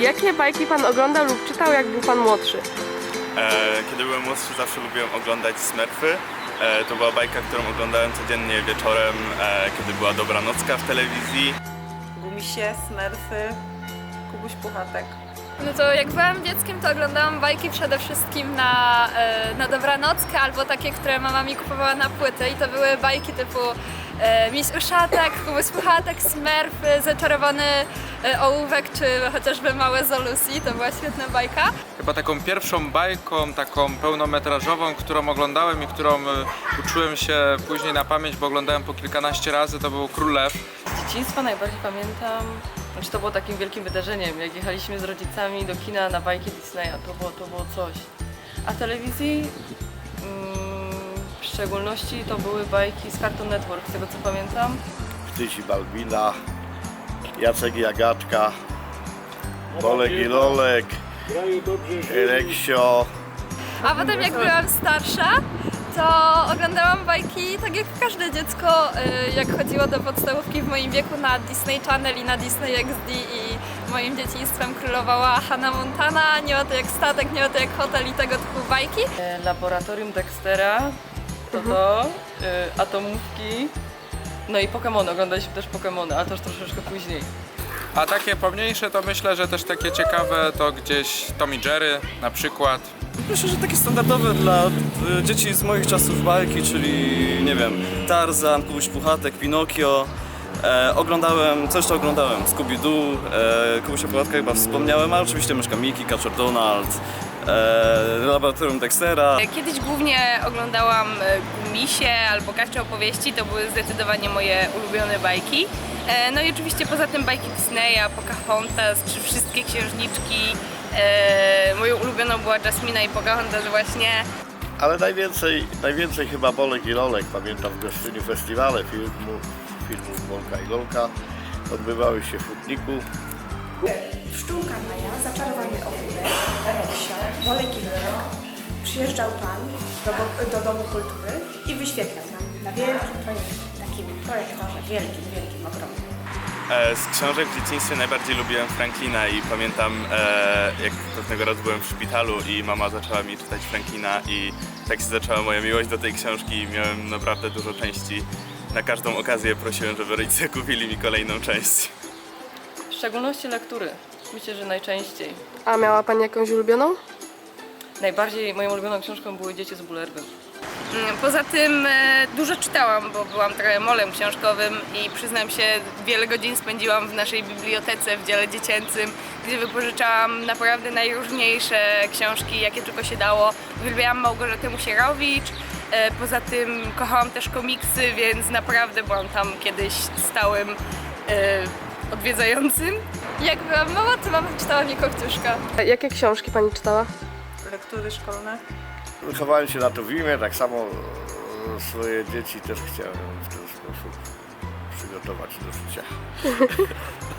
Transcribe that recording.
Jakie bajki pan oglądał lub czytał, jak był pan młodszy? E, kiedy byłem młodszy, zawsze lubiłem oglądać Smurfy. E, to była bajka, którą oglądałem codziennie wieczorem, e, kiedy była dobranocka w telewizji. Gumisie, Smurfy, Kubuś Puchatek. No to jak byłam dzieckiem, to oglądałam bajki przede wszystkim na, e, na dobranockę albo takie, które mama mi kupowała na płyty i to były bajki typu e, Miss Uszatek, Kubuś Puchatek, Smurfy, Zaczarowany e, Ołówek czy chociażby Małe Zolusy, to była świetna bajka. Chyba taką pierwszą bajką, taką pełnometrażową, którą oglądałem i którą uczyłem się później na pamięć, bo oglądałem po kilkanaście razy, to był Król Lew. Z dzieciństwa najbardziej pamiętam, znaczy to było takim wielkim wydarzeniem, jak jechaliśmy z rodzicami do kina na bajki Disneya, to było, to było coś. A telewizji mm, w szczególności to były bajki z Cartoon Network, z tego co pamiętam. Ptysi Balbina, Jacek i Agatka, Bolek i Lolek, Reksio, A potem jak byłam starsza, to oglądałam bajki tak jak każde dziecko, y, jak chodziło do podstawówki w moim wieku na Disney Channel i na Disney XD i moim dzieciństwem królowała Hannah Montana, nie o to jak statek, nie o to jak hotel i tego typu bajki. Laboratorium Dextera, to to, e, Atomówki, no i Pokémony, oglądaliśmy też Pokémony, ale to już troszeczkę później. A takie pomniejsze to myślę, że też takie ciekawe to gdzieś Tom i Jerry na przykład. Myślę, że takie standardowe dla y, dzieci z moich czasów bajki, czyli nie wiem, Tarzan, Kubuś Puchatek, Pinokio. E, oglądałem, co jeszcze oglądałem? Scooby-Doo, e, Kubusia Puchatka chyba wspomniałem, ale oczywiście Myszka Miki, Kaczor Donald, e, Laboratorium Dextera. Kiedyś głównie oglądałam e, Gumisie albo Kacze opowieści, to były zdecydowanie moje ulubione bajki. E, No i oczywiście poza tym bajki Disneya, Pocahontas czy wszystkie księżniczki. E, Moją ulubioną była Jasmina i Pocahontas właśnie. ale najwięcej, najwięcej chyba Bolek i Lolek. Pamiętam w Gostyniu festiwale filmu, filmów Bolka i Lolka. Odbywały się w Hutniku. Pszczółka Maja, zaczarowany ołówek, I Lolek. Przyjeżdżał Pan do, do Domu Kultury i wyświetlał nam na wielkim projekcie, takim projektorze, wielkim, wielkim, ogromnym. E, z książek w dzieciństwie najbardziej lubiłem Franklina i pamiętam e, jak pewnego razu byłem w szpitalu i mama zaczęła mi czytać Franklina i tak się zaczęła moja miłość do tej książki i miałem naprawdę dużo części. Na każdą okazję prosiłem, żeby rodzice kupili mi kolejną część. W szczególności lektury, myślę, że najczęściej. A miała pani jakąś ulubioną? Najbardziej moją ulubioną książką były Dzieci z Bullerby. Mm, Poza tym e, dużo czytałam, bo byłam trochę molem książkowym i przyznam się, wiele godzin spędziłam w naszej bibliotece w dziale dziecięcym, gdzie wypożyczałam naprawdę najróżniejsze książki, jakie tylko się dało. Uwielbiałam Małgorzatę Musierowicz, e, poza tym kochałam też komiksy, więc naprawdę byłam tam kiedyś stałym e, odwiedzającym. Jak byłam mała, to mama czytała mi Kopciuszka. Jakie książki pani czytała? Lektury szkolne. Wychowałem się na to w imię, tak samo e, swoje dzieci też chciałem w ten sposób przygotować do życia.